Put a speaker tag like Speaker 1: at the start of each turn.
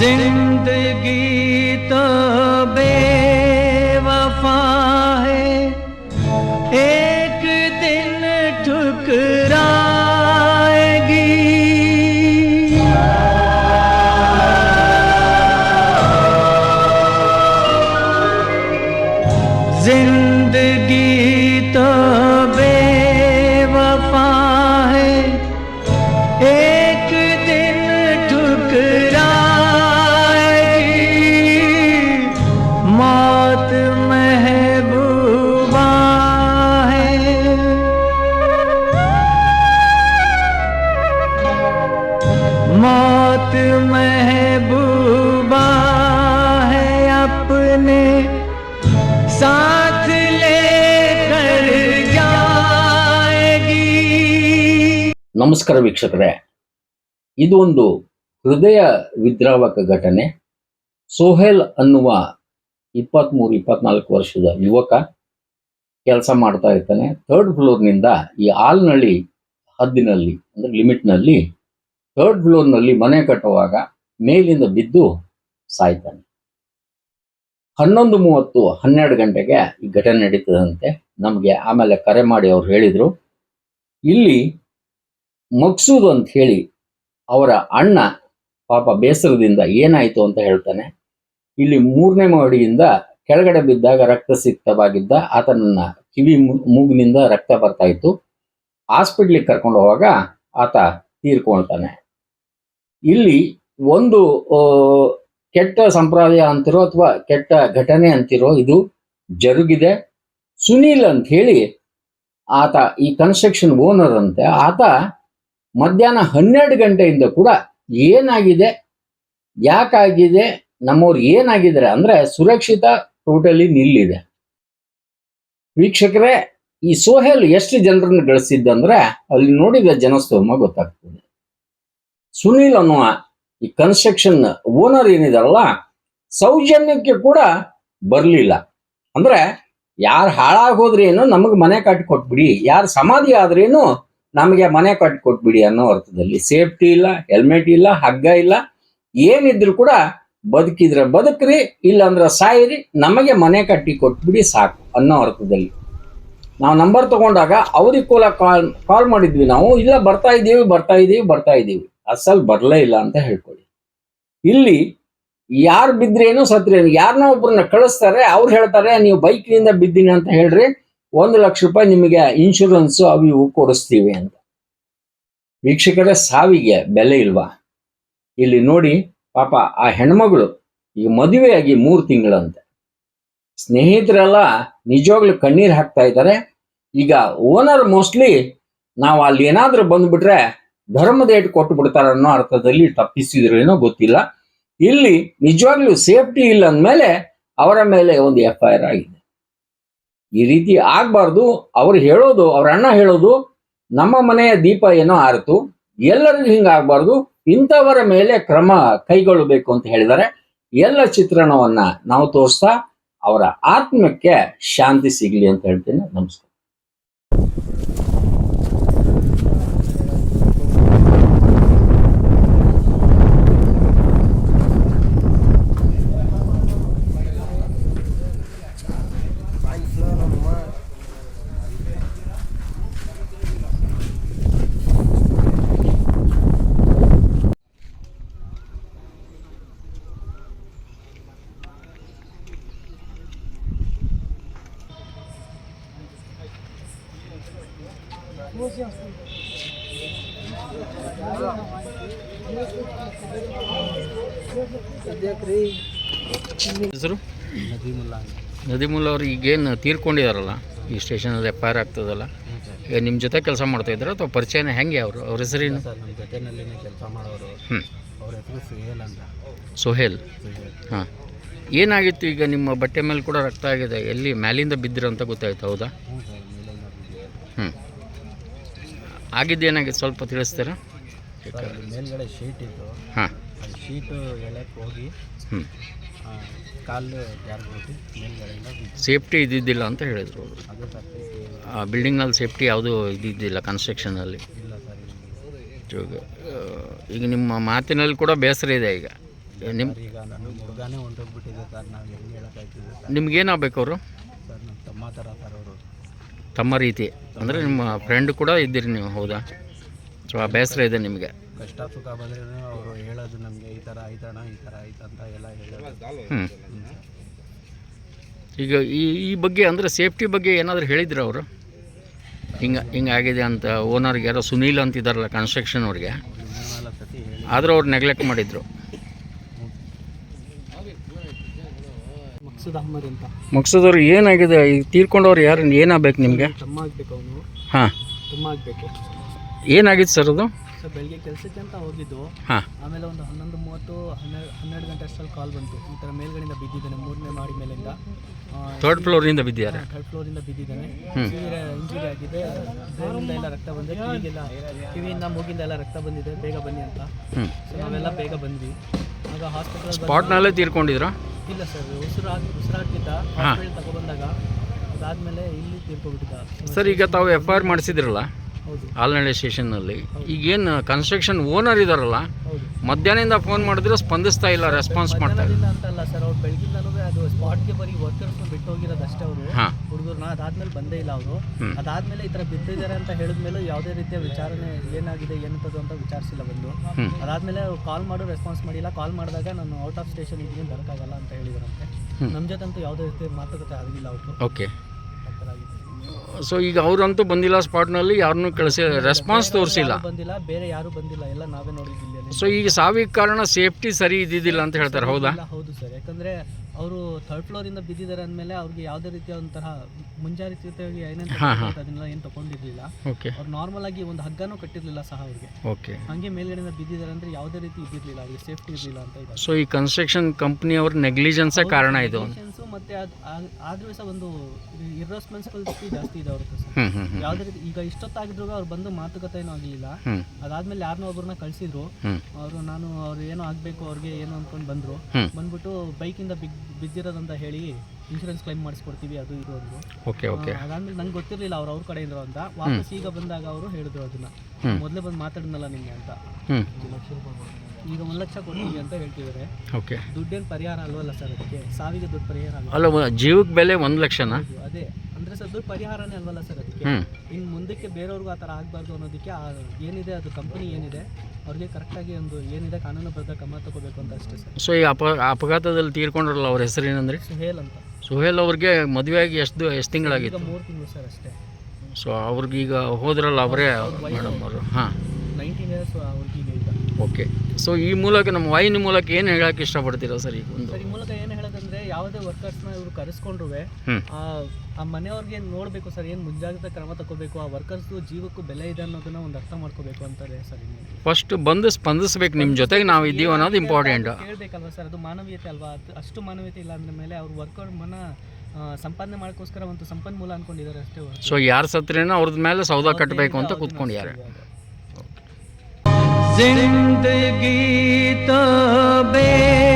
Speaker 1: जिंदगी
Speaker 2: ನಮಸ್ಕಾರ ವೀಕ್ಷಕರೇ. ಇದು ಒಂದು ಹೃದಯ ವಿದ್ರಾವಕ ಘಟನೆ. ಸೋಹೆಲ್ ಅನ್ನುವ ಇಪ್ಪತ್ಮೂರು, ಇಪ್ಪತ್ನಾಲ್ಕು ವರ್ಷದ ಯುವಕ ಕೆಲಸ ಮಾಡ್ತಾ ಇರ್ತಾನೆ. ಥರ್ಡ್ ಫ್ಲೋರ್ನಿಂದ ಈ ಆಲ್ನಳ್ಳಿ ಹದ್ದಿನಲ್ಲಿ, ಅಂದ್ರೆ ಲಿಮಿಟ್ನಲ್ಲಿ ಥರ್ಡ್ ಫ್ಲೋರ್ನಲ್ಲಿ ಮನೆ ಕಟ್ಟುವಾಗ ಮೇಲಿಂದ ಬಿದ್ದು ಸಾಯ್ತಾನೆ. ಹನ್ನೊಂದು ಮೂವತ್ತು, ಹನ್ನೆರಡು ಗಂಟೆಗೆ ಈ ಘಟನೆ ನಡೀತದಂತೆ ನಮಗೆ ಆಮೇಲೆ ಕರೆ ಮಾಡಿ ಅವ್ರು ಹೇಳಿದ್ರು. ಇಲ್ಲಿ ಮಕ್ಸೂದ್ ಅಂತ ಹೇಳಿ ಅವರ ಅಣ್ಣ ಪಾಪ ಬೇಸರದಿಂದ ಏನಾಯ್ತು ಅಂತ ಹೇಳ್ತಾನೆ. ಇಲ್ಲಿ ಮೂರನೇ ಮಹಡಿಯಿಂದ ಕೆಳಗಡೆ ಬಿದ್ದಾಗ ರಕ್ತ ಸಿಕ್ತವಾಗಿದ್ದ ಆತನನ್ನ ಕಿವಿ ಮೂಗಿನಿಂದ ರಕ್ತ ಬರ್ತಾ ಇತ್ತು. ಹಾಸ್ಪಿಟ್ಲಿಗೆ ಕರ್ಕೊಂಡು ಹೋಗುವಾಗ ಆತ ತೀರ್ಕೊಳ್ತಾನೆ ಇಲ್ಲಿ ಒಂದು ಕೆಟ್ಟ ಸಂಪ್ರದಾಯ ಅಂತಿರೋ ಅಥವಾ ಕೆಟ್ಟ ಘಟನೆ ಅಂತಿರೋ ಇದು ಜರುಗಿದೆ. ಸುನೀಲ್ ಅಂತ ಹೇಳಿ ಆತ ಈ ಕನ್ಸ್ಟ್ರಕ್ಷನ್ ಓನರ್ ಅಂತೆ. ಆತ ಮಧ್ಯಾಹ್ನ ಹನ್ನೆರಡು ಗಂಟೆಯಿಂದ ಕೂಡ ಏನಾಗಿದೆ? ಯಾಕಾಗಿದೆ? ನಮ್ಮವ್ರು ಏನಾಗಿದ್ದಾರೆ ಅಂದ್ರೆ ಸುರಕ್ಷಿತ ಟೋಟಲಿ ನಿಲ್ಲಿದೆ. ವೀಕ್ಷಕರೇ, ಈ ಸೋಹೇಲ್ ಎಷ್ಟು ಜನರನ್ನು ಗಳಿಸಿದ್ದಂದ್ರೆ ಅಲ್ಲಿ ನೋಡಿದ ಜನಸ್ತೋಮ ಗೊತ್ತಾಗ್ತದೆ. ಸುನೀಲ್ ಅನ್ನುವ ಈ ಕನ್ಸ್ಟ್ರಕ್ಷನ್ ಓನರ್ ಏನಿದಾರಲ್ಲ, ಸೌಜನ್ಯಕ್ಕೆ ಕೂಡ ಬರಲಿಲ್ಲ. ಅಂದ್ರೆ ಯಾರು ಹಾಳಾಗೋದ್ರೇನು ನಮಗೆ ಮನೆ ಕಟ್ಟಿ ಕೊಟ್ಬಿಡಿ ಯಾರು ಸಮಾಧಿ ಆದ್ರೇನು ನಮಗೆ ಮನೆ ಕಟ್ಟಿ ಕೊಟ್ಬಿಡಿ ಅನ್ನೋ ಅರ್ಥದಲ್ಲಿ ಸೇಫ್ಟಿ ಇಲ್ಲ ಹೆಲ್ಮೆಟ್ ಇಲ್ಲ, ಹಗ್ಗ ಇಲ್ಲ, ಏನಿದ್ರು ಕೂಡ ಬದುಕಿದ್ರೆ ಬದುಕ್ರಿ, ಇಲ್ಲಾಂದ್ರೆ ಸಾಯಿರಿ, ನಮಗೆ ಮನೆ ಕಟ್ಟಿ ಕೊಟ್ಬಿಡಿ ಸಾಕು ಅನ್ನೋ ಅರ್ಥದಲ್ಲಿ. ನಾವು ನಂಬರ್ ತಗೊಂಡಾಗ ಅವ್ರಿಗೆ ಕೋಲ ಕಾಲ್ ಕಾಲ್ ಮಾಡಿದ್ವಿ ನಾವು, ಇಲ್ಲ ಬರ್ತಾ ಇದ್ದೀವಿ ಬರ್ತಾ ಇದ್ದೀವಿ ಬರ್ತಾ ಇದ್ದೀವಿ. ಅಸಲ್ ಬರಲೇ ಇಲ್ಲ ಅಂತ ಹೇಳ್ಕೊಳ್ಳಿ ಇಲ್ಲಿ ಯಾರು ಬಿದ್ರೇನು ಸತ್ರೇನು ಯಾರನ್ನ ಒಬ್ಬರನ್ನ ಕಳಿಸ್ತಾರೆ, ಅವ್ರು ಹೇಳ್ತಾರೆ, ನೀವು ಬೈಕ್ನಿಂದ ಬಿದ್ದೀನಿ ಅಂತ ಹೇಳ್ರಿ ಒಂದು ಲಕ್ಷ ರೂಪಾಯಿ ನಿಮಗೆ ಇನ್ಶೂರೆನ್ಸ್ ಅವು ಇವು ಕೊಡಿಸ್ತೀವಿ ಅಂತ. ವೀಕ್ಷಕರೇ, ಸಾವಿಗೆ ಬೆಲೆ ಇಲ್ವಾ? ಇಲ್ಲಿ ನೋಡಿ, ಪಾಪ ಆ ಹೆಣ್ಮಗಳು ಈಗ ಮದುವೆಯಾಗಿ ಮೂರು ತಿಂಗಳಂತೆ. ಸ್ನೇಹಿತರೆಲ್ಲ ನಿಜವಾಗ್ಲು ಕಣ್ಣೀರು ಹಾಕ್ತಾ ಇದ್ದಾರೆ. ಈಗ ಓನರ್ ಮೋಸ್ಟ್ಲಿ ನಾವು ಅಲ್ಲಿ ಏನಾದರೂ ಬಂದ್ಬಿಟ್ರೆ ಧರ್ಮದ ಏಟ್ ಕೊಟ್ಟು ಅನ್ನೋ ಅರ್ಥದಲ್ಲಿ ತಪ್ಪಿಸಿದ್ರೇನೋ ಗೊತ್ತಿಲ್ಲ. ಇಲ್ಲಿ ನಿಜವಾಗ್ಲೂ ಸೇಫ್ಟಿ ಇಲ್ಲ ಅಂದಮೇಲೆ ಅವರ ಮೇಲೆ ಒಂದು ಎಫ್ ಐ ಆರ್ ಆಗಿದೆ. ಈ ರೀತಿ ಆಗ್ಬಾರ್ದು. ಅವ್ರು ಹೇಳೋದು, ಅವ್ರ ಅಣ್ಣ ಹೇಳೋದು, ನಮ್ಮ ಮನೆಯ ದೀಪ ಏನೋ ಆರಿತು, ಎಲ್ಲರಿಗೂ ಹಿಂಗಾಗಬಾರ್ದು ಇಂಥವರ ಮೇಲೆ ಕ್ರಮ ಕೈಗೊಳ್ಳಬೇಕು ಅಂತ ಹೇಳಿದರೆ ಎಲ್ಲ ಚಿತ್ರಣವನ್ನ ನಾವು ತೋರಿಸ್ತಾ, ಅವರ ಆತ್ಮಕ್ಕೆ ಶಾಂತಿ ಸಿಗಲಿ ಅಂತ ಹೇಳ್ತೀನಿ. ನಮಸ್ಕಾರ. ಹೆಸರು? ನದಿಮುಲ್ಲ ಅವ್ರು ಈಗೇನು ತೀರ್ಕೊಂಡಿದಾರಲ್ಲ ಈ ಸ್ಟೇಷನಲ್ಲಿ ಎಫ್ ಐ ಆರ್ ಆಗ್ತದಲ್ಲ. ಈಗ ನಿಮ್ಮ ಜೊತೆ ಕೆಲಸ ಮಾಡ್ತಾ ಇದ್ದಾರೆ ಅಥವಾ ಪರಿಚಯನ ಹೆಂಗೆ ಅವರು? ಅವ್ರ ಹೆಸರೇನು
Speaker 3: ಸರ್ ನಮ್ಮ ಜೊತೆನಲ್ಲಿ ಕೆಲಸ ಮಾಡೋರು. ಅವ್ರ ಹೆಸರು ಸುಹೇಲ್ ಅಂತ.
Speaker 2: ಸುಹೇಲ್? ಹಾಂ. ಏನಾಗಿತ್ತು ಈಗ ನಿಮ್ಮ ಬಟ್ಟೆ ಮೇಲೆ ಕೂಡ ರಕ್ತ ಆಗಿದೆ? ಎಲ್ಲಿ ಮ್ಯಾಲಿಂದ ಬಿದ್ದಿರ ಅಂತ ಗೊತ್ತಾಯ್ತು ಹೌದಾ?
Speaker 3: ಹ್ಞೂ
Speaker 2: ಆಗಿದ್ದೇನಾಗಿತ್ತು ಸ್ವಲ್ಪ ತಿಳಿಸ್ತೀರಾ?
Speaker 3: ಮೇಲ್ಗಡೆ ಶೀಟ್ ಇತ್ತು.
Speaker 2: ಹಾಂ.
Speaker 3: ಶೀಟು ಎಳಕ್ಕೆ ಹೋಗಿ
Speaker 2: ಹ್ಞೂ
Speaker 3: ಕಾಲು ಜಾರ್ಬಿಟ್ಟು ಮೇಲ್ಗಡೆಯಿಂದ ಬಿದ್ದು
Speaker 2: ಸೇಫ್ಟಿ ಇದ್ದಿದ್ದಿಲ್ಲ ಅಂತ ಹೇಳಿದರು ಅವರು.
Speaker 3: ಅದು ಸರ್
Speaker 2: ಆ ಬಿಲ್ಡಿಂಗ್ನಲ್ಲಿ ಸೇಫ್ಟಿ ಯಾವುದೂ ಇದ್ದಿದ್ದಿಲ್ಲ ಕನ್ಸ್ಟ್ರಕ್ಷನಲ್ಲಿ.
Speaker 3: ಇಲ್ಲ ಸರ್ ಇಲ್ಲಿ.
Speaker 2: ಇವಾಗ, ಆ, ಈಗ ನಿಮ್ಮ ಮಾತಿನಲ್ಲಿ ಕೂಡ ಬೇಸರ ಇದೆ ಈಗ. ನಿಮ್ಮ
Speaker 3: ಈಗ ನನ್ನ ಹುಡುಗಾನೇ ಹೊಂಟೋಗ್ಬಿಟ್ಟಿದೆ ಸರ್ ನಾವು ಹೆಂಗೆ ಹೇಳೋಕ್ಕಾಗ್ತಿದೆ ಸರ್.
Speaker 2: ನಿಮ್ಗೇನಾಗಬೇಕು ಅವರು?
Speaker 3: ಸರ್ ನಮ್ಮ ತಮ್ಮ ಥರ ಸರ್ ಅವರು.
Speaker 2: ತಮ್ಮ ರೀತಿ. ಅಂದರೆ ನಿಮ್ಮ ಫ್ರೆಂಡ್ ಕೂಡ ಇದ್ದೀರಿ ನೀವು ಹೌದಾ? ಸೊ ಆ ಬೇಸರ ಇದೆ ನಿಮಗೆ.
Speaker 3: ಕಷ್ಟ ಸುಖ ಬಂದ್ರೂ ಅವರು ಹೇಳೋದು ನಮಗೆ ಈ ಥರ ಆಯ್ತಾನ ಈ ಥರ ಆಯ್ತು ಅಂತ ಎಲ್ಲ ಹೇಳೋದು.
Speaker 2: ಹ್ಞೂ
Speaker 3: ಹ್ಞೂ
Speaker 2: ಈಗ ಈ ಈ ಬಗ್ಗೆ ಅಂದರೆ ಸೇಫ್ಟಿ ಬಗ್ಗೆ ಏನಾದರೂ ಹೇಳಿದ್ರು ಅವರು? ಹಿಂಗೆ ಹಿಂಗಾಗಿದೆ ಅಂತ ಓನರ್ಗೆ ಯಾರೋ ಸುನೀಲ್ ಅಂತಿದ್ದಾರಲ್ಲ ಕನ್ಸ್ಟ್ರಕ್ಷನ್ ಅವ್ರಿಗೆ. ಆದರೂ ಅವ್ರು ನೆಗ್ಲೆಕ್ಟ್ ಮಾಡಿದರು.
Speaker 3: ಮಕ್ಸೂದ್ ಅಹ್ಮದ್ ಅಂತ.
Speaker 2: ಮಕ್ಸದವ್ರು ಏನಾಗಿದೆ? ಈಗ ತೀರ್ಕೊಂಡವ್ರು ಯಾರು? ಏನಾಗಬೇಕು ನಿಮಗೆ?
Speaker 3: ತಮ್ಮ ಆಗಬೇಕು ಅವನು.
Speaker 2: ಹಾಂ.
Speaker 3: ತಮ್ಮ ಆಗಬೇಕು.
Speaker 2: ಏನಾಗಿತ್ತು ಸರ್ ಅದು?
Speaker 3: ಸರ್ ಬೆಳಿಗ್ಗೆ ಕೆಲಸಕ್ಕೆ ಅಂತ ಹೋಗಿದ್ದು.
Speaker 2: ಹಾಂ.
Speaker 3: ಆಮೇಲೆ ಒಂದು ಹನ್ನೊಂದು ಮೂವತ್ತು ಹನ್ನೆರಡು ಹನ್ನೆರಡು ಗಂಟೆ ಅಷ್ಟರಲ್ಲಿ ಕಾಲ್ ಬಂತು. ಈ ಥರ ಮೇಲ್ಗಡೆಯಿಂದ ಬಿದ್ದಿದ್ದಾನೆ ಮೂರನೇ ಮಾಡಿ ಮೇಲಿಂದ.
Speaker 2: ಥರ್ಡ್ ಫ್ಲೋರಿಂದ ಬಿದ್ದಿದ್ದಾರೆ?
Speaker 3: ಥರ್ಡ್ ಫ್ಲೋರಿಂದ ಬಿದ್ದಿದ್ದಾನೆ.
Speaker 2: ಹ್ಮ್.
Speaker 3: ಇಂಜುರಿ ಆಗಿದೆ. ಬ್ರೈನಿಂದ ಎಲ್ಲ ರಕ್ತ ಬಂದಿದೆ ಕಿವಿಗೆಲ್ಲ ಕಿವಿಯಿಂದ ಮೂಗಿಂದ ಎಲ್ಲ ರಕ್ತ ಬಂದಿದೆ. ಬೇಗ ಬನ್ನಿ ಅಂತ. ಸೊ ನಾವೆಲ್ಲ ಬೇಗ ಬಂದ್ವಿ. ಆಗ ಹಾಸ್ಪಿಟಲ್
Speaker 2: ಸ್ಪಾಟ್ನಲ್ಲೇ ತೀರ್ಕೊಂಡಿದ್ರಾ?
Speaker 3: ಇಲ್ಲ ಸರ್ ಉಸಿರಾಗಿ ಉಸಿರಾಡ್ತಿದ್ದ ಹಾಸ್ಪಿಟಲ್ ತಗೊಬಂದಾಗ ಅದಾದಮೇಲೆ ಇಲ್ಲಿ ತೀರ್ಕೊಬಿಟ್ಟಿದ್ದ
Speaker 2: ಸರ್ ಈಗ ತಾವು ಎಫ್ ಐ ಆರ್ ಮಾಡಿಸಿದ್ರಲ್ಲ? ಆಲ್ನಳ್ಳಿ ಸ್ಟೇಷನ್ನಲ್ಲಿ. ಈಗೇನು ಕನ್ಸ್ಟ್ರಕ್ಷನ್ ಓನರ್ ಇದ್ದಾರಲ್ಲ ಮಧ್ಯಾಹ್ನದಿಂದ ಫೋನ್ ಮಾಡಿದ್ರೆ ಸ್ಪಂದಿಸ್ತಾ ಇಲ್ಲ ರೆಸ್ಪಾನ್ಸ್ ಮಾಡ್ತಾ ಇಲ್ಲ.
Speaker 3: ಅಂತಲ್ಲ ಸರ್ ಅವ್ರು ಬೆಳಗಿಂದನೂ ಅದು ಸ್ಪಾಟ್ಗೆ ಬರೀ ವರ್ಕರ್ಸ್ ಬಿಟ್ಟು ಹೋಗಿರೋದು ಅಷ್ಟೇ ಅವರು. ಹುಡುಗರನ್ನ ಅದಾದ್ಮೇಲೆ ಬಂದೇ ಇಲ್ಲ ಅವರು. ಅದಾದ್ಮೇಲೆ ಈ ಥರ ಬಿದ್ದಿದ್ದಾರೆ ಅಂತ ಹೇಳಿದ್ಮೇಲೆ ಯಾವುದೇ ರೀತಿಯ ವಿಚಾರಣೆ ಏನಾಗಿದೆ ಏನಂತದ್ದು ಅಂತ ವಿಚಾರಿಸಿಲ್ಲ ಬಂದು. ಅದಾದ್ಮೇಲೆ ಕಾಲ್ ಮಾಡೋ ರೆಸ್ಪಾನ್ಸ್ ಮಾಡಿಲ್ಲ. ಕಾಲ್ ಮಾಡಿದಾಗ ನಾನು ಔಟ್ ಆಫ್ ಸ್ಟೇಷನ್ ಇದ್ದೀನಿ ಬರೋಕ್ಕಾಗಲ್ಲ ಅಂತ ಹೇಳಿದರಂತೆ. ನಮ್ಮ ಜೊತೆ ಅಂತೂ ಯಾವುದೇ ರೀತಿಯ ಮಾತುಕತೆ ಆಗಿಲ್ಲ ಅವರು
Speaker 2: ಓಕೆ ಸೊ ಈಗ ಅವರಂತೂ ಬಂದಿಲ್ಲ ಸ್ಪಾಟ್ನಲ್ಲಿ ಯಾರನ್ನೂ ಕಳಿಸಿ ರೆಸ್ಪಾನ್ಸ್ ತೋರಿಸಿಲ್ಲ.
Speaker 3: ಬಂದಿಲ್ಲ ಬೇರೆ ಯಾರು ಬಂದಿಲ್ಲ ಎಲ್ಲ ನಾವೇ
Speaker 2: ಸೊ ಈಗ ಸಾವಿಗೆ ಕಾರಣ ಸೇಫ್ಟಿ ಸರಿ ಇದ್ದಿದ್ದಿಲ್ಲ ಅಂತ ಹೇಳ್ತಾರೆ ಹೌದಾ?
Speaker 3: ಹೌದು ಸರ್. ಯಾಕಂದ್ರೆ ಅವರು ಥರ್ಡ್ ಫ್ಲೋರ್ ಇಂದ ಬಿದ್ದಿದ್ದಾರೆ ಅಂದಮೇಲೆ ಅವ್ರಿಗೆ ಯಾವುದೇ ರೀತಿಯ ಒಂಥರ ಮುಂಜಾಗ್ರತೆಯಾಗಿ ಏನೇನು. ಅದನ್ನೆಲ್ಲ ಏನು ತಗೊಂಡಿರ್ಲಿಲ್ಲ. ಅವ್ರು ನಾರ್ಮಲ್ ಆಗಿ ಒಂದು ಹಗ್ಗನೂ ಕಟ್ಟಿರ್ಲಿಲ್ಲ ಸಹ ಅವ್ರಿಗೆ.
Speaker 2: ಓಕೆ.
Speaker 3: ಹಂಗೆ ಮೇಲ್ಗಡೆಯಿಂದ ಬಿದ್ದಿದ್ದಾರೆ ಅಂದ್ರೆ ಯಾವುದೇ ರೀತಿ ಇದ್ದಿರಲಿಲ್ಲ ಅವ್ರಿಗೆ ಸೇಫ್ಟಿ ಇರಲಿಲ್ಲ ಅಂತ ಇದೆ
Speaker 2: ಸೊ ಈ ಕನ್ಸ್ಟ್ರಕ್ಷನ್ ಕಂಪ್ನಿ ಅವ್ರ ನೆಗ್ಲಿಜೆನ್ಸ್ ಕಾರಣ ಇದು?
Speaker 3: ಮತ್ತೆ ಅದ್ ಆದ್ರೂ ಸಹ ಒಂದು ಇರ್ರೆಸ್ಪಾನ್ಸಿಬಿಲಿಟಿ ಜಾಸ್ತಿ ಇದೆ ಅವ್ರ ಸರ್. ಯಾವುದೇ ರೀತಿ ಈಗ ಇಷ್ಟೊತ್ತಾಗಿದ್ರು ಅವ್ರು ಬಂದು ಮಾತುಕತೆ ಏನೂ ಆಗಲಿಲ್ಲ ಅದಾದ್ಮೇಲೆ ಯಾರನ್ನೋ ಒಬ್ಬರನ್ನ ಕಳಿಸಿದ್ರು. ಅವರು ನಾನು ಅವ್ರು ಏನೋ ಆಗಬೇಕು ಅವ್ರಿಗೆ ಏನೋ ಅಂದ್ಕೊಂಡು ಬಂದರು. ಬಂದ್ಬಿಟ್ಟು ಬೈಕಿಂದ ಬಿಗ್ ಬಿದ್ದಿರೋದಂತ ಹೇಳಿ ಇನ್ಶೂರೆನ್ಸ್ ಕ್ಲೈಮ್ ಮಾಡಿಸ್ಕೊಡ್ತೀವಿ ಅದು ಇದು ಅಂದ್ರು.
Speaker 2: Okay okay.
Speaker 3: ಆ, ಅದಾದ್ಮೇಲೆ ನಂಗೆ ಗೊತ್ತಿರಲಿಲ್ಲ ಅವ್ರು ಅವ್ರ ಇದ್ರು ಅಂತ. ವಾಪಸ್ ಈಗ ಬಂದಾಗ ಅವರು ಹೇಳಿದ್ರು ಅದನ್ನ. ಮೊದಲೇ ಬಂದು ಮಾತಾಡಿದ್ನಲ್ಲ ನಿಮಗೆ ಅಂತ. ಈಗ ಒಂದು ಲಕ್ಷ ಕೊಡ್ತೀವಿ ಅಂತ ಹೇಳ್ತಿದ್ದಾರೆ
Speaker 2: ಓಕೆ.
Speaker 3: ದುಡ್ಡೇನು ಪರಿಹಾರ ಅಲ್ವಲ್ಲ ಸರ್ ಅದಕ್ಕೆ? ಸಾವಿಗೆ ದುಡ್ಡು ಪರಿಹಾರ ಅಲ್ವಾ?
Speaker 2: ಅಲ್ಲ ಜೀವಕ್ಕೆ ಬೆಲೆ ಒಂದು ಲಕ್ಷನಾ?
Speaker 3: ಅದೇ. ಅಂದ್ರೆ ಸರ್ ದುಡ್ಡು ಪರಿಹಾರನೇ ಅಲ್ವಲ್ಲ ಸರ್ ಅದಕ್ಕೆ?
Speaker 2: ಹ್ಞೂ
Speaker 3: ಇನ್ನು ಮುಂದಕ್ಕೆ ಬೇರೆಯವ್ರಿಗೂ ಆ ಥರ ಆಗಬಾರ್ದು ಅನ್ನೋದಕ್ಕೆ ಆ ಏನಿದೆ ಅದು ಕಂಪನಿ ಏನಿದೆ ಅವ್ರಿಗೆ ಕರೆಕ್ಟಾಗಿ ಒಂದು ಏನಿದೆ ಕಾನೂನುಬದ್ಧ ಕ್ರಮ ತಗೋಬೇಕು ಅಂತ ಅಷ್ಟೇ ಸರ್.
Speaker 2: ಸೊ ಈ ಅಪ ಅಪಘಾತದಲ್ಲಿ ತೀರ್ಕೊಂಡ್ರಲ್ಲ ಅವ್ರ ಹೆಸರೇನಂದ್ರೆ?
Speaker 3: ಸುಹೇಲ್ ಅಂತ.
Speaker 2: ಸುಹೇಲ್ ಅವ್ರಿಗೆ ಮದುವೆಯಾಗಿ ಎಷ್ಟು ಎಷ್ಟು
Speaker 3: ಈಗ
Speaker 2: ತಿಂಗಳಾಗಿತ್ತು
Speaker 3: ಮೂರು ತಿಂಗಳು ಸರ್ ಅಷ್ಟೇ.
Speaker 2: ಸೊ ಅವ್ರಿಗೀಗ ಹೋದ್ರಲ್ಲ ಅವರೇ ಮೇಡಮ್ ಅವರು. ಹಾಂ.
Speaker 3: ನೈನ್ಟೀನ್ ಇಯರ್ಸ್ ಅವ್ರಿಗೆ ಈಗ.
Speaker 2: ಓಕೆ ಸೊ ಈ ಮೂಲಕ ನಮ್ಮ ವಾಹಿನಿ ಮೂಲಕ ಏನು ಹೇಳಕ್ಕೆ ಇಷ್ಟಪಡ್ತೀರಾ ಸರ್ ಈಗ ಒಂದು?
Speaker 3: ಸರ್ ಈ ಮೂಲಕ ಏನು ಹೇಳೋದಂದ್ರೆ ಯಾವುದೇ ವರ್ಕರ್ಸ್ನ ಇವರು ಕರೆಸ್ಕೊಂಡ್ರು ಆ ಮನೆಯವ್ರಿಗೆ ನೋಡಬೇಕು ಸರ್ ಏನು ಮುಂಜಾಗ್ರತಾ ಕ್ರಮ ತಗೋಬೇಕು ಆ ವರ್ಕರ್ಸ್ದು ಜೀವಕ್ಕೂ ಬೆಲೆ ಇದೆ ಅನ್ನೋದನ್ನ ಒಂದು ಅರ್ಥ ಮಾಡ್ಕೋಬೇಕು ಅಂತಾರೆ ಸರ್
Speaker 2: ಫಸ್ಟ್ ಬಂದು ಸ್ಪಂದಿಸ್ಬೇಕು ನಿಮ್ಮ ಜೊತೆಗೆ ನಾವು ಇದ್ದೀವಿ ಅನ್ನೋದು ಇಂಪಾರ್ಟೆಂಟ್
Speaker 3: ಹೇಳ್ಬೇಕಲ್ವಾ ಸರ್ ಅದು ಮಾನವೀಯತೆ ಅಲ್ವಾ? ಅಷ್ಟು ಮಾನವೀಯತೆ ಇಲ್ಲ ಅಂದ ಮೇಲೆ ಅವ್ರು ವರ್ಕರ್ ಮನ ಸಂಪಾದನೆ ಮಾಡೋಕ್ಕೋಸ್ಕರ ಒಂದು ಸಂಪನ್ಮೂಲ ಅನ್ಕೊಂಡಿದ್ದಾರೆ ಅಷ್ಟೇ
Speaker 2: ಸೊ ಯಾರು ಸತ್ರೇನೋ ಅವ್ರದ ಮೇಲೆ ಸೌದಾ ಕಟ್ಟಬೇಕು ಅಂತ ಕೂತ್ಕೊಂಡಿದ್ದಾರೆ.
Speaker 1: ज़िंदगी तो बेवफा